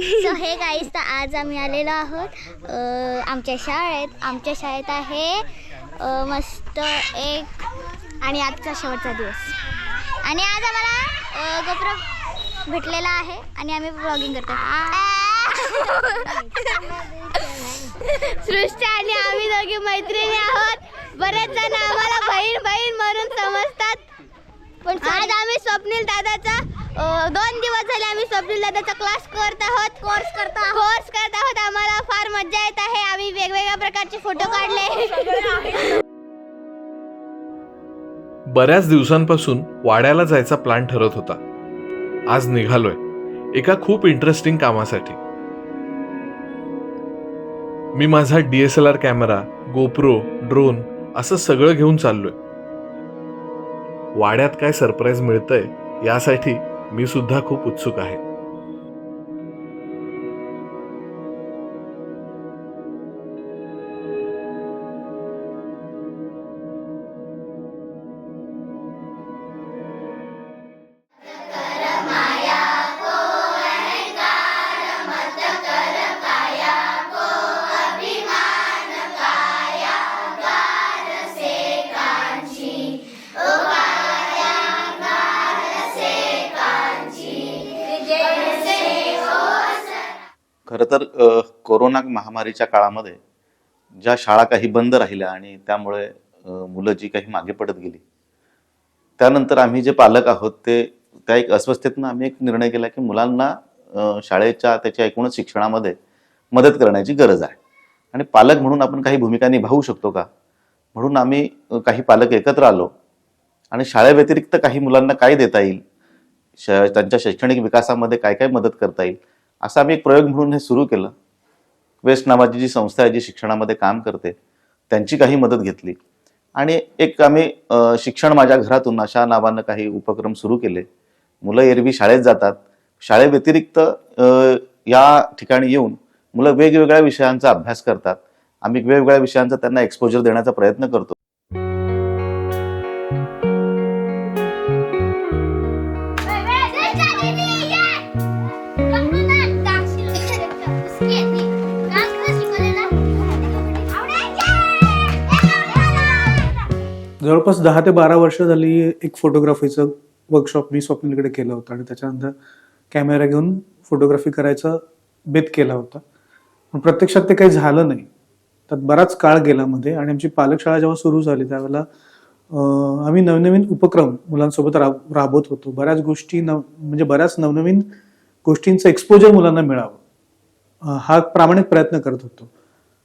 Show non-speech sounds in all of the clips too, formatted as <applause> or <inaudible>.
So hey guys तर आज आम्ही आलेलो आहोत आमच्या शाळेत. आमच्या शाळेत आहे मस्त एक आणि आजचा शेवटचा दिवस. आणि आज आम्हाला गोप्रो भेटलेला आहे आणि आम्ही ब्लॉगिंग करतो. <laughs> सृष्टी आणि आम्ही दोघी मैत्रिणी आहोत. बरेच जण आम्हाला बहीण बहीण म्हणून समजतात. पण आज आम्ही स्वप्नील दादाचा दोन दिवस झाले आम्ही स्वप्नील दादाचा क्लास करत आहोत कोर्स करत कोर्स करत आहोत. आम्हाला फार मजा येत आहे. आम्ही वेगवेगळ्या प्रकारचे फोटो काढले. बऱ्याच दिवसांपासून वाड्याला जायचा प्लॅन ठरत होता. आज निघालोय. एका खूप इंटरेस्टिंग कामासाठी. मी माझा D S L R camera GoPro drone असं सगळं घेऊन चाललोय. वाड्यात काय सरप्राईज मिळतंय यासाठी मी सुद्धा खूप उत्सुक आहे. खरं तर कोरोना महामारीच्या काळामध्ये ज्या शाळा काही बंद राहिल्या आणि त्यामुळे मुलं जी काही मागे पडत गेली त्यानंतर आम्ही जे पालक आहोत ते त्या एक अस्वस्थतेतनं आम्ही एक निर्णय केला की मुलांना शाळेच्या त्याच्या एकूणच शिक्षणामध्ये मदत करण्याची गरज आहे. आणि पालक म्हणून आपण काही भूमिका निभावू शकतो का? म्हणून आम्ही काही पालक एकत्र आलो आणि शाळेव्यतिरिक्त काही मुलांना काय देता येईल? श त्यांच्या शैक्षणिक विकासामध्ये काय काय मदत करता येईल? असा आम्ही एक प्रयोग म्हणून हे सुरू केलं. वेस्ट नावाची जी संस्था आहे जी शिक्षणामध्ये काम करते त्यांची काही मदत घेतली. आणि एक आम्ही शिक्षण माझ्या घरातून अशा नावानं काही उपक्रम सुरू केले. मुलं एरवी शाळेत जातात. शाळेव्यतिरिक्त या ठिकाणी येऊन मुलं वेगवेगळ्या विषयांचा अभ्यास करतात. आम्ही वेगवेगळ्या विषयांचा त्यांना एक्सपोजर देण्याचा प्रयत्न करतो. जवळपास दहा ते बारा वर्ष झाली एक फोटोग्राफीचं वर्कशॉप मी स्वप्नीलकडे केलं होतं आणि त्याच्यानंतर कॅमेरा घेऊन फोटोग्राफी करायचा बेत केला होता. पण प्रत्यक्षात ते काही झालं नाही. त्यात बराच काळ गेला मध्ये आणि आमची पालकशाळा जेव्हा सुरू झाली त्यावेळेला आम्ही नवनवीन उपक्रम मुलांसोबत राब राबवत होतो. बऱ्याच गोष्टी नव म्हणजे बऱ्याच नवनवीन गोष्टींचं एक्सपोजर मुलांना मिळावं. हा प्रामाणिक प्रयत्न करत होतो.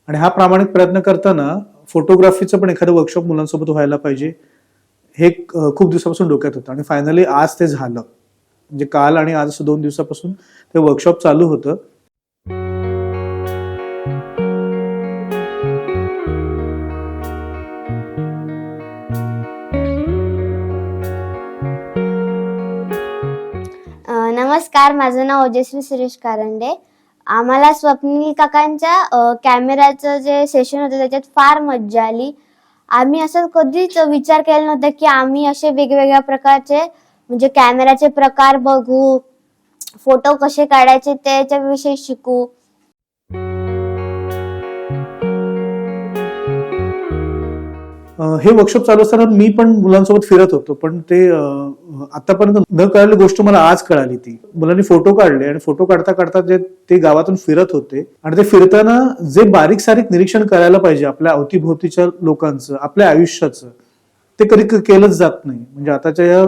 आणि हा प्रामाणिक प्रयत्न करताना फोटोग्राफीचं पण एखादं वर्कशॉप मुलांसोबत व्हायला पाहिजे हे खूप दिवसापासून डोक्यात होतं. आणि फायनली आज ते झालं. म्हणजे काल आणि आज असं दोन दिवसापासून ते वर्कशॉप चालू होतं. नमस्कार माझं नाव ओजस्वी सुरेश कारंडे. आम्हाला स्वप्नील काकांच्या कॅमेऱ्याचं जे सेशन होतं त्याच्यात फार मज्जा आली. आम्ही असं कधीच विचार केला नव्हता की आम्ही असे वेगवेगळ्या प्रकारचे म्हणजे कॅमेऱ्याचे प्रकार बघू फोटो कसे काढायचे त्याच्याविषयी शिकू. हे वर्कशॉप चालू असताना मी पण मुलांसोबत फिरत होतो पण ते आतापर्यंत न कळलेली गोष्ट मला आज कळाली ती. मुलांनी फोटो काढले आणि फोटो काढता काढता जे ते गावातून फिरत होते आणि ते फिरताना जे बारीक सारीक निरीक्षण करायला पाहिजे आपल्या अवतीभोवतीच्या लोकांचं आपल्या आयुष्याचं ते कधी केलंच जात नाही. म्हणजे आताच्या या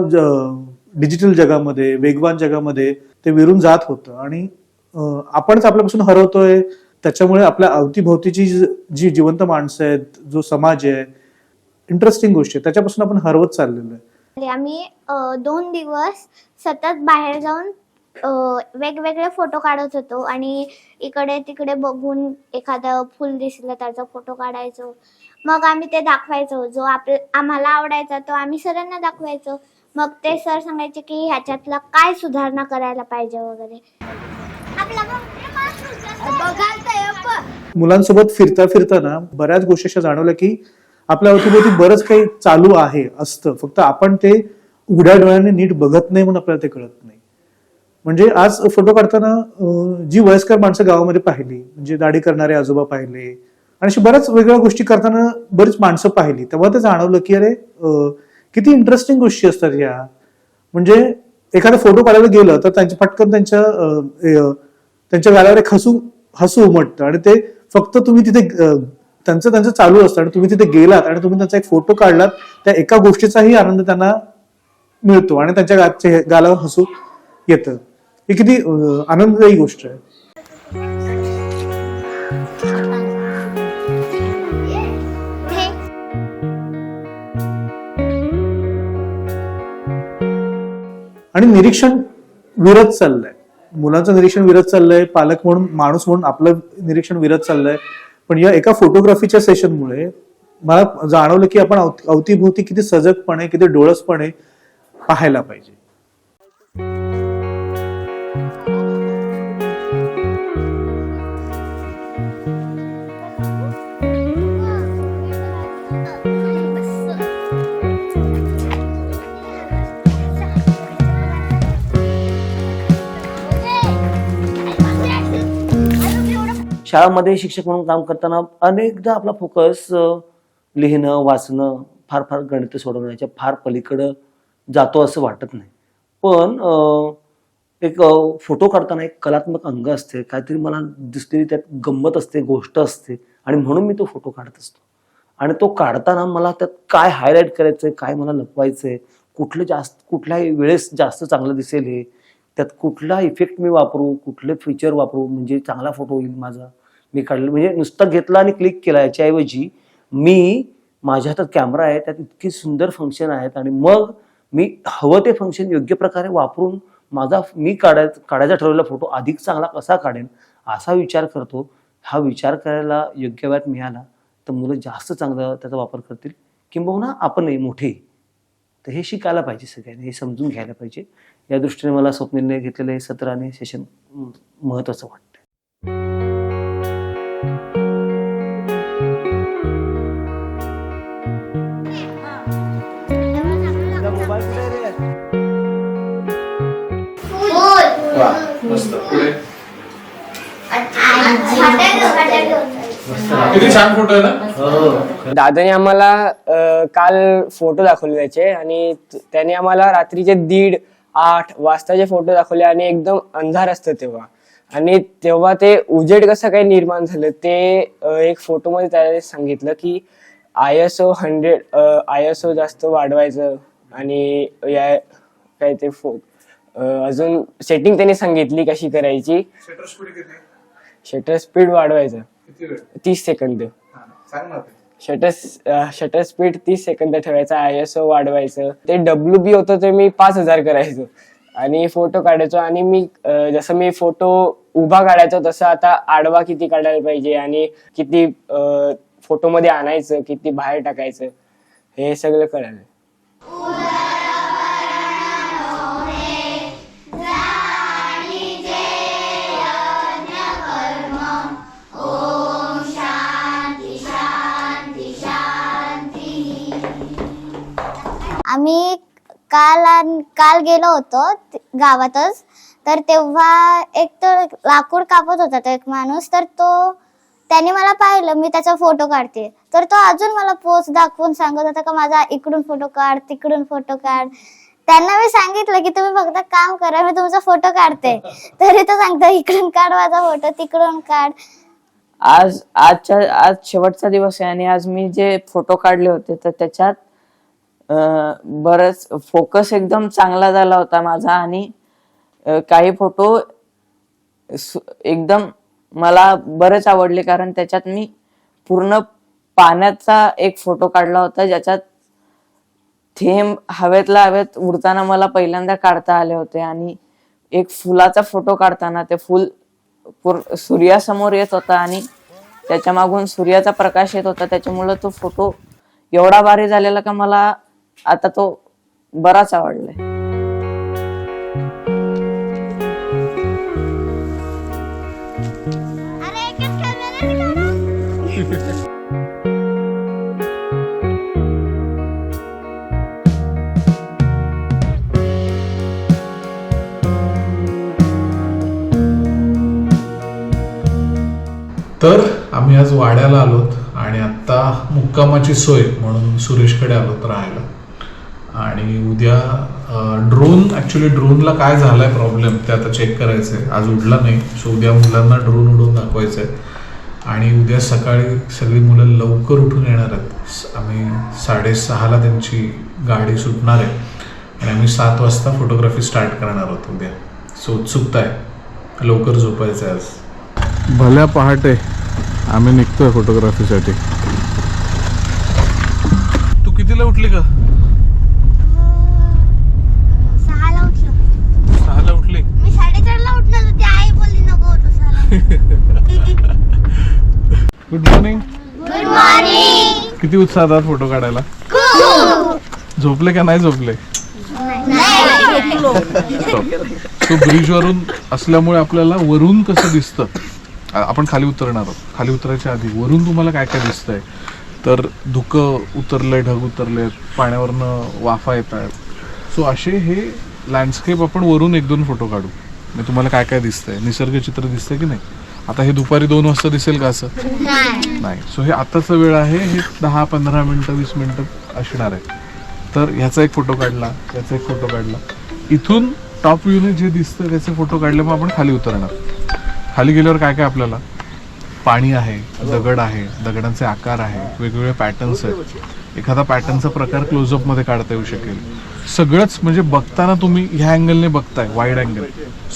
डिजिटल जगामध्ये वेगवान जगामध्ये ते विरून जात होतं आणि आपणच आपल्यापासून हरवतोय त्याच्यामुळे आपल्या अवतीभोवतीची जी जिवंत माणसं आहेत जो समाज आहे इंटरेस्टिंग गोष्टी आहे. त्याच्यापासून आपण हरवत चाललेलो आहे. आम्ही अ, दोन दिवस सतत बाहेर जाऊन अ, वेगवेगळे फोटो काढत होतो. आणि इकडे तिकडे बघून एखादं फुल दिसलं त्याचा फोटो काढायचो. मग आम्ही ते दाखवायचो. जो आप आम्हाला आवडायचा तो आम्ही सरांना दाखवायचो. मग ते सर सांगायचे की ह्याच्यातला काय सुधारणा करायला पाहिजे वगैरे. मुलांसोबत फिरता फिरताना बऱ्याच गोष्टी अशा जाणवल्या की आपल्या अवतीभोवती बरंच काही चालू आहे असतं. फक्त आपण ते उघड्या डोळ्याने नीट बघत नाही म्हणून आपल्याला ते कळत नाही. म्हणजे आज फोटो काढताना जी वयस्कर माणसं गावामध्ये पाहिली म्हणजे दाढी करणारे आजोबा पाहिले आणि अशी बऱ्याच वेगळ्या गोष्टी करताना बरीच माणसं पाहिली तेव्हा ते जाणवलं की अरे किती इंटरेस्टिंग गोष्टी असतात या. म्हणजे एखादा फोटो काढायला गेलं तर त्यांच्या पटकन त्यांच्या त्यांच्या गालावर एक हसू हसू उमटतं. आणि ते फक्त तुम्ही तिथे त्यांचं त्यांचं चालू असतं आणि तुम्ही तिथे गेलात आणि तुम्ही त्यांचा एक फोटो काढलात त्या एका गोष्टीचाही आनंद त्यांना मिळतो आणि त्यांच्या गा- गालावर हसू येतं. ही किती आनंददायी गोष्ट आहे. आणि निरीक्षण विरत चाललंय. मुलांचं निरीक्षण विरत चाललंय पालक म्हणून माणूस म्हणून आपलं निरीक्षण विरत चाललंय. पण या एका फोटोग्राफीच्या सेशनमुळे मला जाणवलं की आपण अवतीभोवती किती सजगपणे किती डोळसपणे पाहायला पाहिजे. शाळामध्ये शिक्षक म्हणून काम करताना अनेकदा आपला फोकस लिहिणं वाचणं फार फार गणित सोडवण्याच्या फार पलीकडं जातो असं वाटत नाही. पण एक फोटो काढताना एक कलात्मक अंग असते काहीतरी मला दिसलेली त्यात गंमत असते गोष्ट असते आणि म्हणून मी तो फोटो काढत असतो. आणि तो काढताना मला त्यात काय हायलाईट करायचंय काय मला लपवायचंय कुठलं जास्त कुठल्याही वेळेस जास्त चांगलं दिसेल हे त्यात कुठला इफेक्ट मी वापरू कुठले फीचर वापरू म्हणजे चांगला फोटो येईल माझा. मी काढलं म्हणजे नुसतं घेतला आणि क्लिक केला याच्याऐवजी मी माझ्या हातात कॅमेरा आहे त्यात इतकी सुंदर फंक्शन आहेत आणि मग मी हवं ते फंक्शन योग्य प्रकारे वापरून माझा मी काढाय काढायचा ठरवलेला फोटो अधिक चांगला कसा काढेन असा विचार करतो. हा विचार करायला योग्य वेळात मिळाला तर मुलं जास्त चांगला त्याचा वापर करतील. किंबहुना आपणही मोठे. तर हे शिकायला पाहिजे सगळ्यांनी हे समजून घ्यायला पाहिजे. या दृष्टीने मला स्वप्नीलने घेतलेलं हे सत्र आणि सेशन महत्वाचं वाटतं किती छान फोटो आहे ना? दादाने आम्हाला काल फोटो दाखवले त्याचे आणि त्याने आम्हाला रात्रीचे दीड आठ वाजताचे फोटो दाखवले आणि एकदम अंधार असतं तेव्हा. आणि तेव्हा ते उजेड कसं काही निर्माण झालं ते एक फोटो मध्ये त्याने सांगितलं की I S O hundred I S O जास्त वाढवायचं आणि या काय ते फो अजून सेटिंग त्यांनी सांगितली कशी करायची. शटर स्पीड वाढवायचं. तीस सेकंद. शटर शटर स्पीड तीस सेकंद ठेवायचं आय एस ओ वाढवायचं. ते डब्ल्यू बी होतं ते मी पाच हजार करायचो. आणि फोटो काढायचो आणि मी uh, जसं मी फोटो उभा काढायचो तसं आता आडवा किती काढायला पाहिजे आणि किती uh, फोटोमध्ये आणायचं किती बाहेर टाकायचं हे सगळं कळालं आम्ही काल काल गेलो होतो त- गावातच. तर तेव्हा एक तर लाकूड कापत होता तो एक माणूस. तर तो त्याने मला पाहिलं मी त्याचा फोटो काढते. तर तो अजून मला पोस्ट दाखवून सांगत होता का माझा इकडून फोटो काढ तिकडून फोटो काढ. त्यांना मी सांगितलं की तुम्ही फक्त काम करा मी तुमचा फोटो काढते. <laughs> तरी तो सांगतो इकडून काढ माझा फोटो तिकडून काढ. आज आजच्या आज शेवटचा दिवस आहे आणि आज मी जे फोटो काढले होते तर त्याच्यात बरंच फोकस एकदम चांगला झाला होता माझा आणि काही फोटो सु- एकदम मला बरेच आवडले कारण त्याच्यात मी पूर्ण पाण्याचा एक फोटो काढला होता ज्याच्यात थेंब हवेतला हवेत उडताना मला पहिल्यांदा काढता आले होते आणि एक फुलाचा फोटो काढताना ते फुल सूर्यासमोर येत होता आणि त्याच्या मागून सूर्याचा प्रकाश येत होता. त्याच्यामुळे तो फोटो एवढा भारी झालेला का मला आता तो बराच आवडलाय. तर आम्ही आज वाड्याला आलोत आणि आत्ता मुक्कामाची सोय म्हणून सुरेशकडे आलोत राहायला. आणि उद्या ड्रोन ॲक्च्युली ड्रोनला काय झालाय प्रॉब्लेम ते आता चेक करायचं आहे आज उडला नाही सो उद्या मुलांना ड्रोन उडवून दाखवायचं आहे आणि उद्या सकाळी सगळी मुलं लवकर उठून येणार आहेत. आम्ही साडेसहाला त्यांची गाडी सुटणार आहे. आणि आम्ही सात वाजता फोटोग्राफी स्टार्ट करणार आहोत उद्या. सो उत्सुकता आहे. लवकर झोपायचं आहे आज. भल्या पहाटे आम्ही निघतोय फोटोग्राफीसाठी तू कितीला उठली का गुड मॉर्निंग गुड मॉर्निंग किती उत्साहात आहात फोटो काढायला? झोपले का नाही झोपले? तो ब्रिज वरून असल्यामुळे आपल्याला वरून कसं दिसतं? आपण खाली उतरणार आहोत. खाली उतरायच्या आधी वरून तुम्हाला काय काय दिसतंय? तर धुकं उतरलंय ढग उतरले पाण्यावरनं वाफा येत आहेत सो असे हे लँडस्केप आपण वरून एक दोन फोटो काढू. म्हणजे तुम्हाला काय काय दिसतंय? निसर्ग चित्र दिसतंय की नाही? आता हे दुपारी दोन वाजता दिसेल का असं? नाही. सो हे आताचा वेळ आहे हे दहा पंधरा मिनटं वीस मिनटं असणार आहे. तर ह्याचा एक फोटो काढला याचा एक फोटो काढला. इथून टॉप व्ह्यूने जे दिसतं त्याचे फोटो काढले मग आपण खाली उतरणार. खाली गेल्यावर काय काय आपल्याला? पाणी आहे दगड आहे दगडांचे आकार आहे वेगवेगळे पॅटर्न्स आहेत. एखादा पॅटर्नचा प्रकार क्लोजअपमध्ये काढता येऊ शकेल. सगळंच म्हणजे बघताना तुम्ही ह्या अँगलने बघताय वाईड अँगल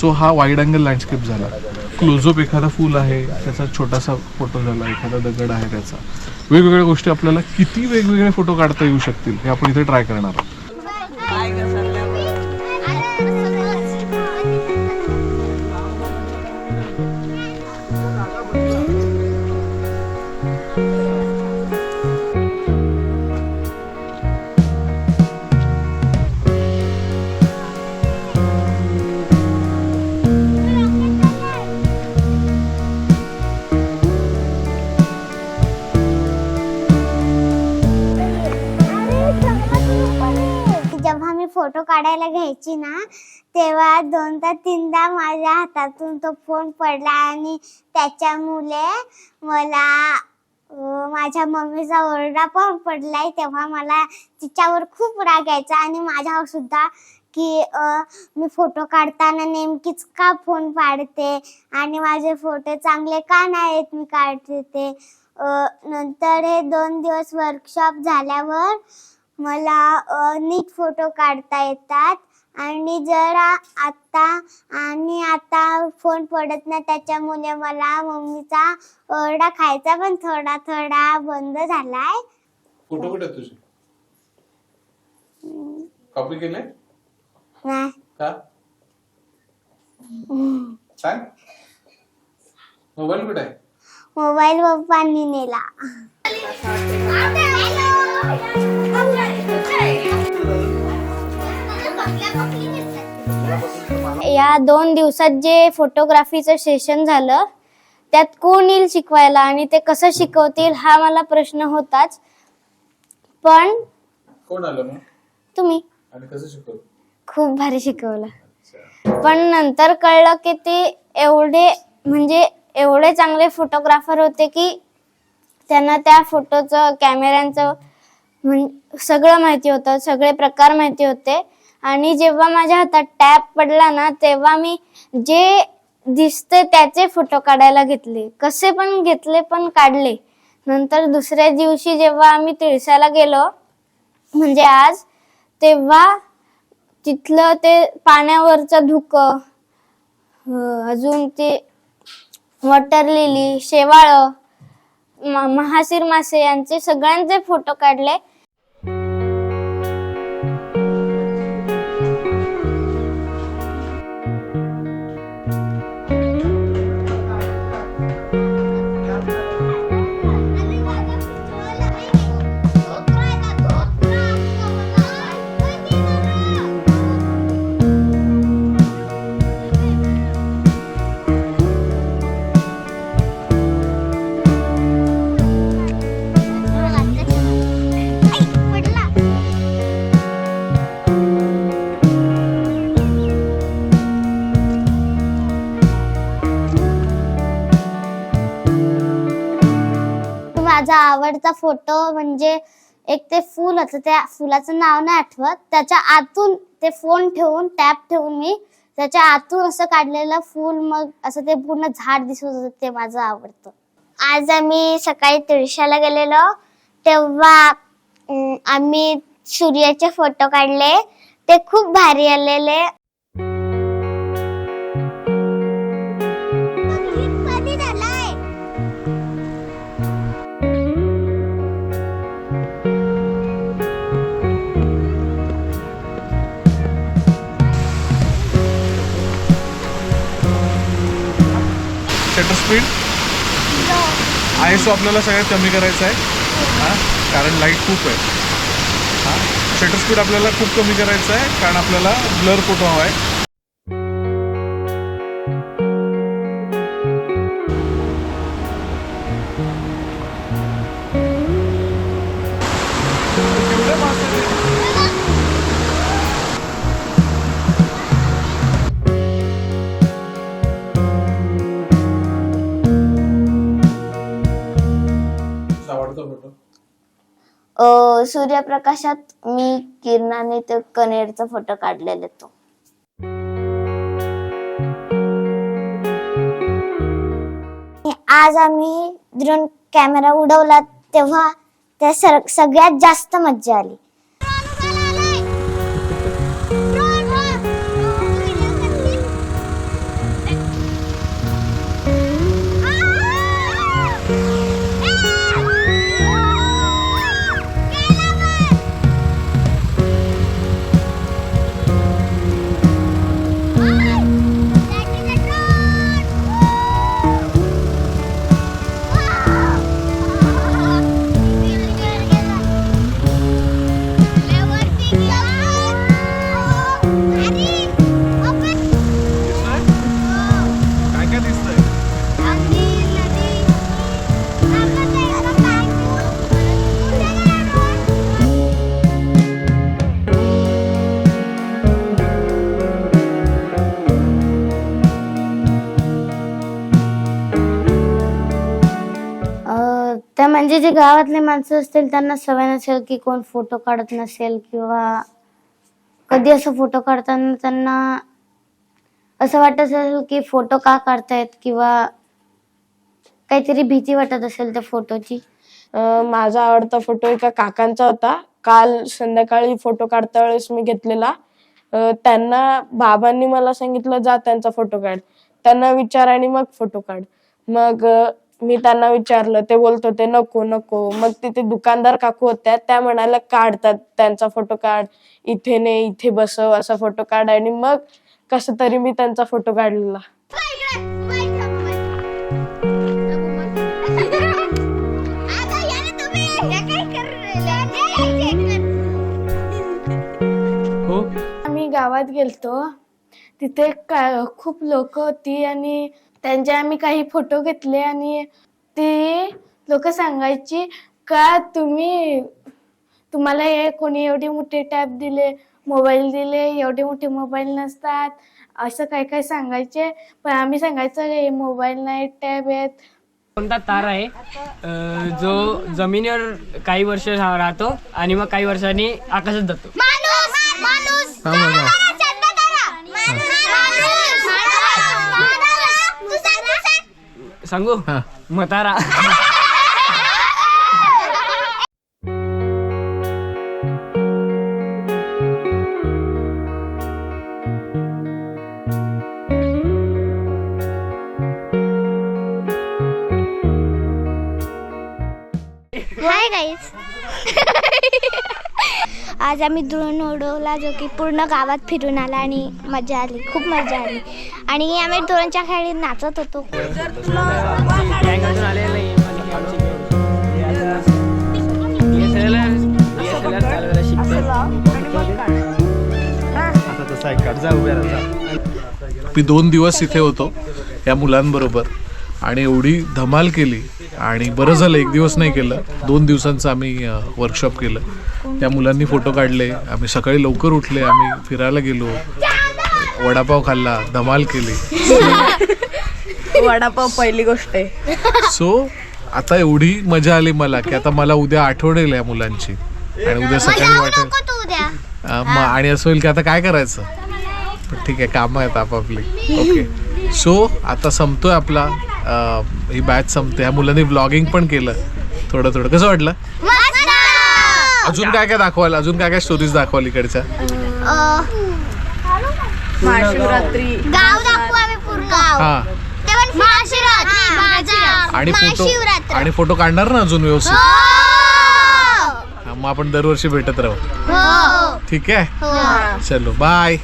सो हा वाईड अँगल लँडस्केप झाला. क्लोजअप एखादा फूल आहे त्याचा छोटासा फोटो झाला एखादा दगड आहे त्याचा. वेगवेगळ्या गोष्टी आपल्याला किती वेगवेगळे फोटो काढता येऊ शकतील हे आपण इथे ट्राय करणार आहोत. घ्यायची ना तेव्हा दोनदा तीनदा माझ्या हातातून तो फोन पडला आणि त्याच्यामुळे मला माझ्या मम्मीचा ओरडा पण पडलाय. तेव्हा मला तिच्यावर खूप राग यायचा आणि माझ्यावर सुद्धा की मी फोटो काढताना नेमकीच का फोन पाडते आणि माझे फोटो चांगले का नाही आहेत मी काढते. ते नंतर हे दोन दिवस वर्कशॉप झाल्यावर मला नीट फोटो काढता येतात. आणि जरा आता आणि आता फोन पडत नाही त्याच्यामुळे मला मम्मीचा ओरडा खायचा पण थोडा थोडा बंद झालाय. फोटो कुठे तुझे? कॉपी केले? नाही. का? सांग. मोबाईल कुठे आहे? मोबाईल पप्पांनी नेला. या दोन दिवसात जे फोटोग्राफीचं सेशन झालं त्यात कोण येईल शिकवायला आणि ते कसं शिकवतील हा मला प्रश्न होताच. पण कोण आलं मग? तुम्ही. आणि कसं शिकवलं? खूप भारी शिकवलं. पण नंतर कळलं की ते एवढे म्हणजे एवढे चांगले फोटोग्राफर होते की त्यांना त्या फोटोचं कॅमेऱ्यांचं सगळं माहिती होतं सगळे प्रकार माहिती होते. आणि जेव्हा माझ्या हातात टॅप पडला ना तेव्हा मी जे दिसते त्याचे फोटो काढायला घेतले. कसे पण घेतले पण काढले. नंतर दुसऱ्या दिवशी जेव्हा आम्ही तिळसाला गेलो म्हणजे आज तेव्हा तिथलं ते पाण्यावरचं धुकं अजून ते वॉटर लिली शेवाळं म- महासीर मासे यांचे सगळ्यांचे फोटो काढले. आवडता फोटो म्हणजे एक ते फुल होतं. त्या फुलाचं नाव नाही आठवत. त्याच्या आतून ते फोन ठेवून टॅप ठेवून मी त्याच्या आतून असं काढलेलं फुल मग असं ते पूर्ण झाड दिसत होतं. ते माझं आवडतं. आज आम्ही सकाळी तुळशाला गेलेलो. तेव्हा आम्ही सूर्याचे फोटो काढले. ते खूप भारी आलेले. स्पीड आय एस आपल्याला सगळ्यात कमी करायचा आहे. हां. कारण लाइट खूप आहे. हां? शटर स्पीड आपल्याला खूप कमी करायचं आहे कारण आपल्याला ब्लर फोटो हवा आहे? सूर्यप्रकाशात मी किरणाने ते कनेरचा फोटो काढलेला तो. आज आम्ही ड्रोन कॅमेरा उडवला तेव्हा त्या सगळ्यात जास्त मज्जा आली. जे गावातले माणसं असतील त्यांना सवय नसेल की कोण फोटो काढत नसेल किंवा कधी असं फोटो काढताना त्यांना असं वाटत असेल की फोटो का काढतायत किंवा काहीतरी भीती वाटत असेल त्या फोटोची अं, माझा आवडता फोटो एका काकांचा होता. काल संध्याकाळी फोटो काढता वेळेस मी घेतलेला. अं, त्यांना बाबांनी मला सांगितलं जा त्यांचा फोटो काढ. त्यांना विचार आणि मग फोटो काढ. मग अं, मी त्यांना विचारलं ते बोलत होते नको नको. मग तिथे दुकानदार काकू होत्या त्या म्हणाल्या काढतात त्यांचा फोटो काढ इथे ने इथे बसव असा फोटो काढ आणि मग कस तरी मी त्यांचा फोटो काढलेला हो? आम्ही गावात गेलतो. तिथे का- खूप लोक होती आणि त्यांचे आम्ही काही फोटो घेतले आणि ती लोक सांगायची का तुम्ही तुम्हाला हे कोणी एवढे मोठे टॅब दिले मोबाईल दिले एवढे मोठे मोबाईल नसतात? असं काय काय सांगायचे. पण आम्ही सांगायचं हे मोबाईल नाही टॅब आहेत. कोणता तार आहे? अं, जो जमिनीवर काही वर्ष राहतो आणि मग काही वर्षांनी आकाशात जातो. थांब, थांब, सांगू? हा. मतारा हाय गाईज आज आम्ही द्रोण उडवला जो की पूर्ण गावात फिरून आला आणि मजा आली. खूप मजा आली. आणि आम्ही द्रोणच्या खाली नाचत होतो. मी दोन दिवस इथे होतो या मुलांबरोबर. आणि एवढी धमाल केली आणि बरं झालं एक दिवस नाही केलं. दोन दिवसांचं आम्ही वर्कशॉप केलं. त्या मुलांनी फोटो काढले. आम्ही सकाळी लवकर उठले आम्ही फिरायला गेलो. वडापाव खाल्ला धमाल केली. वडापाव पहिली गोष्ट आहे. सो आता एवढी मजा आली मला की आता मला उद्या आठवण येईल या मुलांची. आणि उद्या सकाळी वाटेल. नको तू उद्या. अं, मग आणि असं होईल की आता काय करायचं? पण ठीक आहे कामं आहेत आपापली. ओके सो आता संपतोय आपला अं, ही बॅच संपते. या मुलांनी व्लॉगिंग पण केलं. थोडं थोडं. कसं वाटलं? अजून काय काय दाखवाल? अजून काय काय स्टोरीज दाखवाल इकडच्या? महाशिवरात्री. गाव दाखवू आम्ही पूर्ण. गाव हा. ते पण महाशिवरात्री बाजार आणि फोटो महाशिवरात्र. आणि फोटो काढणार ना अजून व्यवस्थित? हो. हा, मग आपण दरवर्षी भेटत राहू. हो. ठीक आहे? चलो बाय